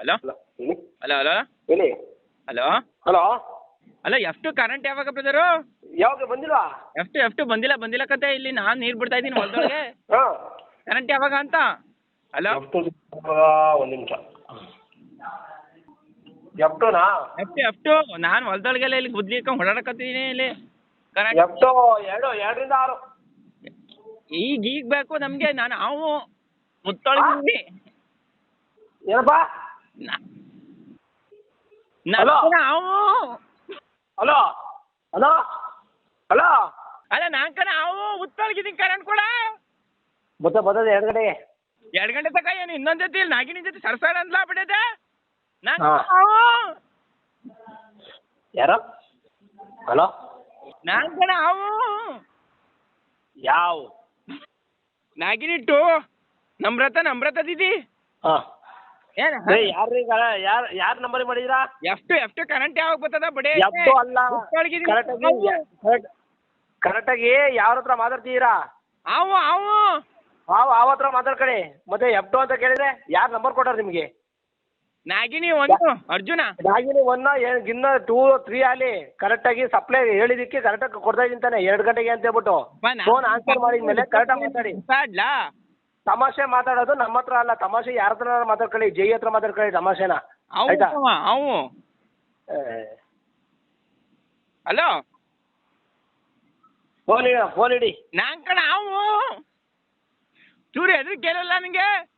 Hello hello hello hello ಹೇಳಿ hello hello ಅಲ್ಲ F two current ಯಾವಾಗ ಬ್ರದರು ಯಾವಾಗ ಬಂದಿಲ್ಲ? ಎಫ್ ಟು ಎಫ್ ಟು ಬಂದಿಲ್ಲ ಬಂದಿಲ್ಲ ಕತೆ. ಇಲ್ಲಿ ನಾನು ನೀರು ಬಿಡ್ತಾ ಇದೀನಿ ಹೊಲದೊಳಗೆ. ಕರೆಂಟ್ ಯಾವಾಗ ಅಂತ? ಹಲೋ ಒಂದು ನಿಮಿಷ. ಎಫ್ ಟು ಎಫ್ ಟು ನಾನು ಹೊಲದೊಳಗೆಲ್ಲ ಇಲ್ಲಿ ಗುದ್ಲಿ ಇಟ್ಕೊಂಡು ಓಡಾಡಕತ್ತೀನಿ ಇಲ್ಲಿ ಕರೆಂಟ್ ಎಫ್ಟು ಎರಡು ಎರಡರಿಂದ ಆರು. ಈಗ ಈಗ ಬೇಕು ನಮಗೆ. ನಾನು ಅವು ಮುತ್ತೊಳಗಿ ಏನಪ್ಪ? ಹಲೋ? ನಾವು ಹಲೋ ಹಲೋ ಹಲೋ ಅಲ್ಲ ನಾನ್ ಕಣ ಅವು ಮುತ್ತೊಳಗಿದ್ದೀನಿ ಕರೆಂಟ್ ಕೂಡ ಬತ್ತ ಬರ್ತದೆ ಎರಡು ಗಂಟೆಗೆ ಎರಡು ಗಂಟೆ ತಕ ಏನು ಇನ್ನೊಂದ್ ಜೊತೆ ಇಲ್ಲಿ ನಾಗಿನ ಜೊತೆ ಸರ್ಸಾರ ಅಂದ್ಲ ಬಿಡದೆ. ನಾನ್ ಹಾ. ಅವು. ಯಾರು? ಹಲೋ ನಾನ್ ಕಣ ಅವು. ಯಾವ? ನಾಗಿನಿಟ್ಟು ನಮ್ರತ ನಮ್ರತ ದೀದಿ. ಹಾಂ. ಏನ ಯಾರು ಯಾರು ಯಾರು ನಂಬರ್ ಮಾಡಿದ್ರಾ? ಕರೆಂಟ್ ಯಾವಾಗ ಬರ್ತದ? ಬಡೇ. ಎಫ್ಟು ಅಲ್ಲ. ಕರೆಕ್ಟಾಗಿ ಕರೆಕ್ಟ್ ಕರೆಕ್ಟಾಗಿ ಯಾರ ಹತ್ರ ಮಾತಾಡ್ತಿದ್ದೀರಾ ಅವು ಅವ್. ಅವ್ ಹತ್ರ ಮಾತಾಡ್ಕೊಳ್ಳಿ. ಮತ್ತೆ ಎಫ್ಟು ಅಂತ ಕೇಳಿದ್ರೆ ಯಾರು ನಂಬರ್ ಕೊಟ್ಟಾರ ನಿಮಗೆ? ನಾಗಿನಿ ಒಂದು ಅರ್ಜುನ. ನಾಗಿನಿ ಒನ್ನ ಗಿನ್ನ ಟೂ ತ್ರೀ ಆಲಿ ಕರೆಕ್ಟ್ ಆಗಿ ಸಪ್ಲೈ ಹೇಳಿದಕ್ಕೆ ಕರೆಕ್ಟಾಗಿ ಕೊಡ್ತಾ ಇದ್ದೀನಿ ತಾನೆ. ಎರಡು ಗಂಟೆಗೆ ಅಂತ ಹೇಳ್ಬಿಟ್ಟು. ಫೋನ್ ಆನ್ಸರ್ ಮಾಡಿದ್ಮೇಲೆ ಕರೆಕ್ಟಾಗಿ ಮಾತಾಡಿ. ತಮಾಷೆ ಮಾತಾಡೋದು ನಮ್ಮ ಹತ್ರ ಅಲ್ಲ ತಮಾಷೆ ಯಾರ ಹತ್ರ ಮಾತಾಡ್ಕೊಳ್ಳಿ ಜೈ ಹತ್ರ ಮಾತಾಡ್ಕೊಳ್ಳಿ ತಮಾಷೆನ. ಅವು ಆಯ್ತಾ? ಅವ, ಅವು. ಹಲೋ? ಫೋನ್ ಇಡ ಫೋನ್ ಇಡಿ. ನಾನ್ ಕಣ ಅವು. ಚೂರಿ ಎದ್ರು ಕೇಳಲ್ಲ ನಿಂಗೆ?